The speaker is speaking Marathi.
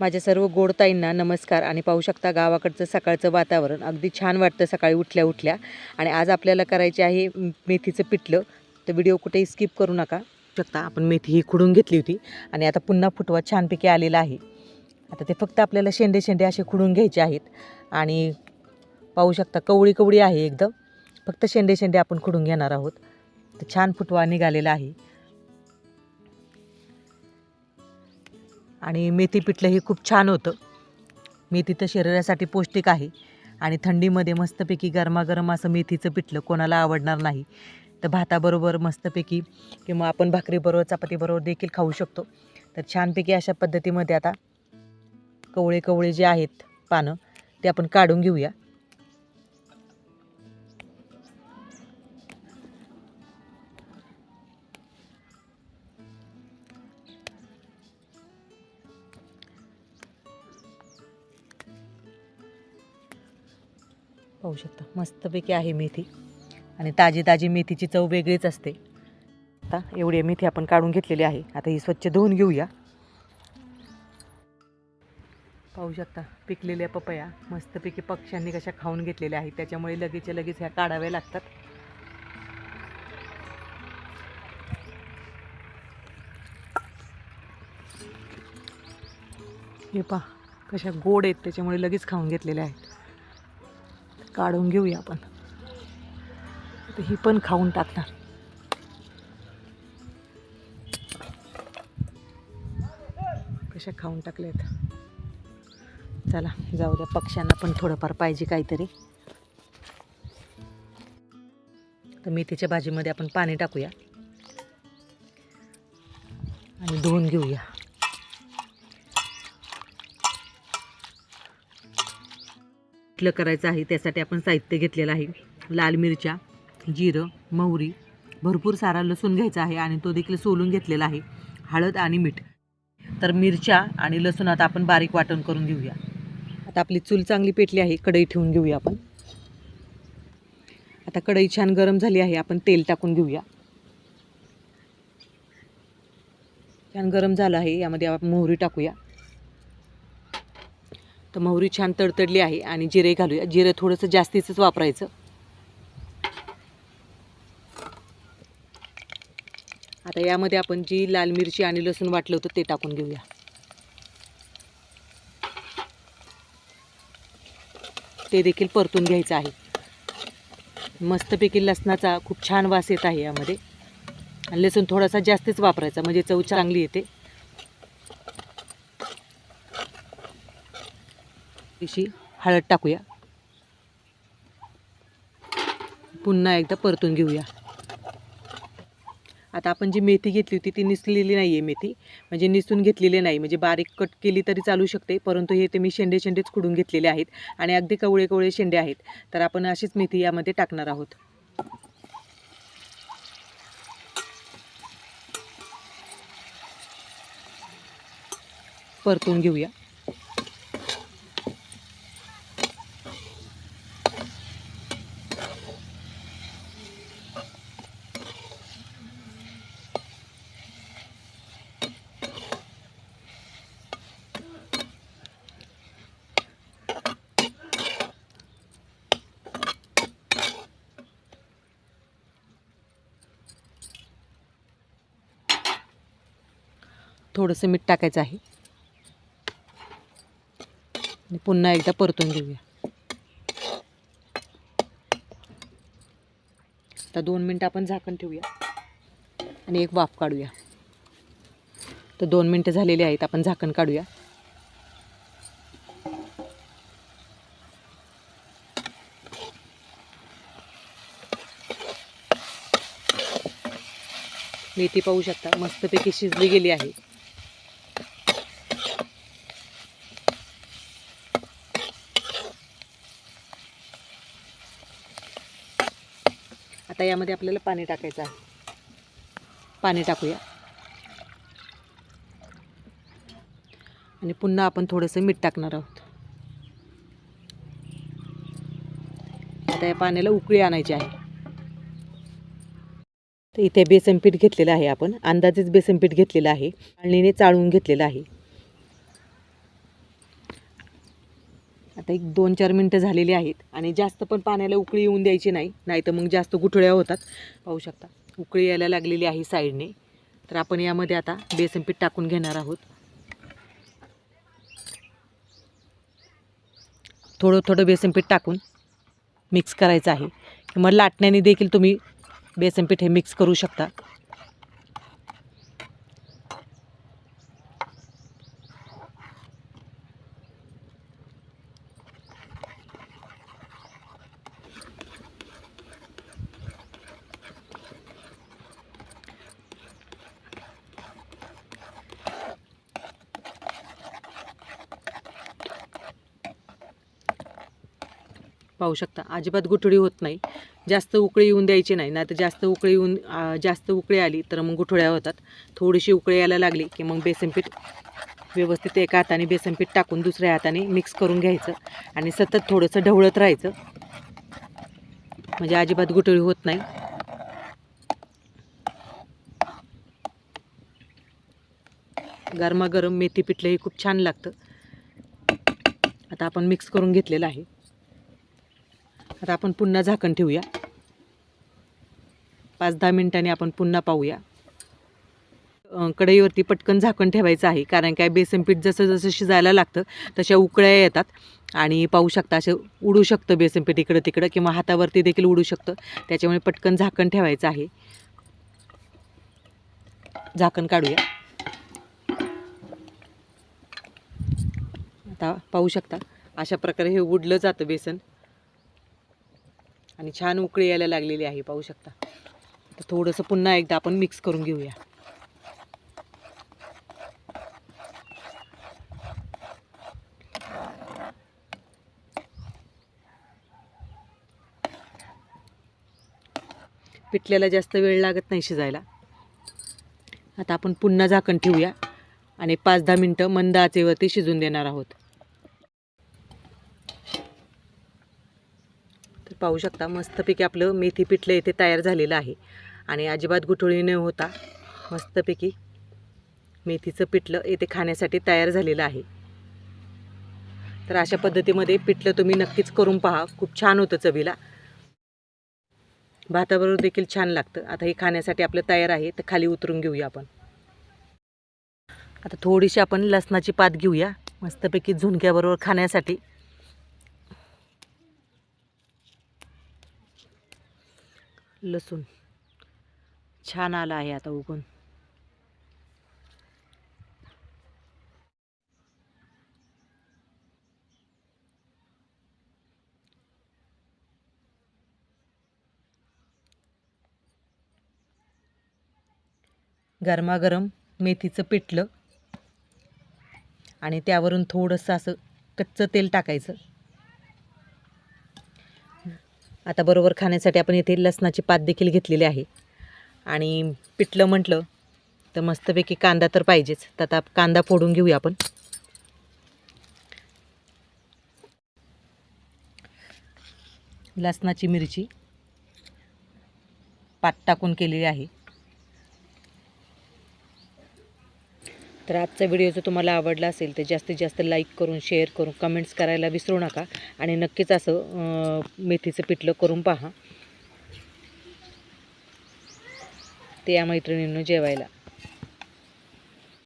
माझ्या सर्व गोडताईंना नमस्कार आणि पाहू शकता गावाकडचं सकाळचं वातावरण. अगदी छान वाटतं सकाळी उठल्या उठल्या. आणि आज आपल्याला करायचे आहे मेथीचं पिठलं. तर व्हिडिओ कुठेही स्किप करू नका. शकता आपण मेथी ही खुडून घेतली होती. आणि आता पुन्हा फुटवा छानपैकी आलेला आहे. आता ते फक्त आपल्याला शेंडे शेंडे असे खुडून घ्यायचे आहेत. आणि पाहू शकता कवळी कवळी आहे एकदम. फक्त शेंडे शेंडे आपण खुडून घेणार आहोत. तर छान फुटवा निघालेला आहे. आणि मेथी पिठलं हे खूप छान होतं. मेथी तर शरीरासाठी पौष्टिक आहे आणि थंडीमध्ये मस्तपैकी गरमागरम असं मेथीचं पिठलं कोणाला आवडणार नाही. तर भाताबरोबर मस्तपैकी किंवा आपण भाकरीबरोबर चपातीबरोबर देखील खाऊ शकतो. तर छानपैकी अशा पद्धतीमध्ये आता कवळे कवळे जे आहेत पानं ते आपण काढून घेऊया. पाहू शकता. मस्तपैकी आहे मेथी. आणि ताजी ताजी मेथीची चव वेगळीच असते. आता एवढी मेथी आपण काढून घेतलेली आहे. आता ही स्वच्छ धुवून घेऊया. पाहू शकता पिकलेल्या पपया मस्तपैकी पक्ष्यांनी कशा खाऊन घेतलेल्या आहेत. त्याच्यामुळे लगेचच्या लगेच ह्या काढाव्या लागतात. हे पहा कशा गोड आहेत. त्याच्यामुळे लगेच खाऊन घेतलेल्या आहेत. काढून घेऊया आपण. ही पण खाऊन टाकणार. कशा खाऊन टाकल्यात चला जाऊ द्या पक्ष्यांना पण थोडंफार पाहिजे काहीतरी. तर मेथीच्या भाजीमध्ये आपण पाणी टाकूया. आणि धुवून घेऊया. पिठलं करायचं आहे त्यासाठी आपण साहित्य घेतलेलं आहे. लाल मिरच्या जिरं मोहरी भरपूर सारा लसूण घ्यायचा आहे आणि तो देखील सोलून घेतलेला आहे. हळद आणि मीठ. तर मिरच्या आणि लसूण आता आपण बारीक वाटण करून घेऊया. आता आपली चूल चांगली पेटली आहे कढई ठेवून घेऊया आपण. आता कढई छान गरम झाली आहे आपण तेल टाकून घेऊया. छान गरम झालं आहे यामध्ये आपण मोहरी टाकूया. तर मोहरी छान तडतडली आहे आणि जिरे घालूया. जिरे थोडंसं जास्तीचंच वापरायचं. आता यामध्ये आपण जी लाल मिरची आणि लसूण वाटलं होतं ते टाकून घेऊया. ते देखील परतून घ्यायचं आहे. मस्तपैकी लसणाचा खूप छान वास येत आहे यामध्ये. आणि लसूण थोडासा जास्तीच वापरायचा म्हणजे चव चांगली येते. थोडीशी हळद टाकूया. पुन्हा एकदा परतून घेऊया. आता आपण जी मेथी घेतली होती ती निसलेली नाही आहे मेथी. म्हणजे निसून घेतलेली नाही. म्हणजे बारीक कट केली तरी चालू शकते परंतु हे ते मी शेंडे शेंडेच खुडून घेतलेले आहेत आणि अगदी कवळे कवळे शेंडे आहेत. तर आपण अशीच मेथी यामध्ये टाकणार आहोत. परतून घेऊया. थोडंसं मीठ टाकायचं आहे. आणि पुन्हा एकदा परतून घेऊया. आता दोन मिनटं आपण झाकण ठेवूया आणि एक वाफ काढूया. तर दोन मिनटं झालेली आहेत आपण झाकण काढूया. मेथी पाहू शकता मस्तपैकी शिजली गेली आहे. आता यामध्ये आपल्याला पाणी टाकायचं आहे. पाणी टाकूया. आणि पुन्हा आपण थोडंसं मीठ टाकणार आहोत. आता या पाण्याला उकळी आणायची आहे. तर इथे बेसन पीठ घेतलेलं आहे आपण. अंदाजेच बेसन पीठ घेतलेलं आहे. चाळणीने चाळून घेतलेलं आहे. आता एक दोन चार मिनटं झालेली आहेत आणि जास्त पण पाण्याला उकळी येऊन द्यायची नाही नाही तर मग जास्त गुठळ्या होतात. पाहू शकता उकळी यायला लागलेली आहे साईडने. तर आपण यामध्ये आता बेसन पीठ टाकून घेणार आहोत. थोडं थोडं बेसन पीठ टाकून मिक्स करायचं आहे. किंवा लाटण्याने देखील तुम्ही बेसन पीठ हे मिक्स करू शकता. पाहू शकता. अजिबात गुठळी होत नाही. जास्त उकळी येऊन द्यायची नाही. नाही तर जास्त उकळी येऊन जास्त उकळी आली तर मग गुठळ्या होतात. थोडीशी उकळी यायला लागली की मग बेसनपीठ व्यवस्थित एका हाताने बेसनपीठ टाकून दुसऱ्या हाताने मिक्स करून घ्यायचं आणि सतत थोडंसं ढवळत राहायचं. म्हणजे अजिबात गुठळी होत नाही. गरमागरम मेथी पिठलंही खूप छान लागतं. आता आपण मिक्स करून घेतलेलं आहे. आता आपण पुन्हा झाकण ठेवूया. पाच दहा मिनिटांनी आपण पुन्हा पाहूया. कढईवरती पटकन झाकण ठेवायचं आहे कारण काय बेसन पीठ जसं जसं शिजायला लागतं तशा उकळ्या येतात. आणि पाहू शकता असं उडू शकतं बेसन पीठ इकडं तिकडं किंवा हातावरती देखील उडू शकतं. त्याच्यामुळे पटकन झाकण ठेवायचं आहे. झाकण काढूया. आता पाहू शकता अशा प्रकारे हे उडलं जातं बेसन. आणि छान उकळी यायला लागलेली आहे पाहू शकता. तर थोडंसं पुन्हा एकदा आपण मिक्स करून घेऊया. पिठल्याला जास्त वेळ लागत नाही शिजायला. आता आपण पुन्हा झाकण ठेवूया आणि पाच दहा मिनटं मंद आचेवरती शिजून देणार आहोत. पाहू शकता मस्तपैकी आपलं मेथी पिठलं इथे तयार झालेलं आहे. आणि अजिबात गुठळी न होता मस्तपैकी मेथीचं पिठलं येथे खाण्यासाठी तयार झालेलं आहे. तर अशा पद्धतीमध्ये पिठलं तुम्ही नक्कीच करून पहा. खूप छान होतं चवीला. भाताबरोबर देखील छान लागतं. आता हे खाण्यासाठी आपलं तयार आहे तर खाली उतरून घेऊया आपण. आता थोडीशी आपण लसणाची पात घेऊया. मस्तपैकी झुणक्याबरोबर खाण्यासाठी लसूण. छान आला आहे आता उगून गरमागरम मेथीचं पिठलं. आणि त्यावरून थोडंसं असं कच्चं तेल टाकायचं. आता बरोबर खाण्यासाठी आपण इथे लसणाची पात देखील घेतलेली आहे. आणि पिठलं म्हटलं तर मस्तपैकी कांदा तर पाहिजेच. तर आता कांदा फोडून घेऊया आपण. लसणाची मिरची पात टाकून केलेली आहे. तर आजचा व्हिडिओ जर तुम्हाला आवडला असेल तर जास्तीत जास्त लाईक करून शेअर करून कमेंट्स करायला विसरू नका. आणि नक्कीच असं मेथीचं पिठलं करून पहा. ते या मैत्रिणींनो जेवायला.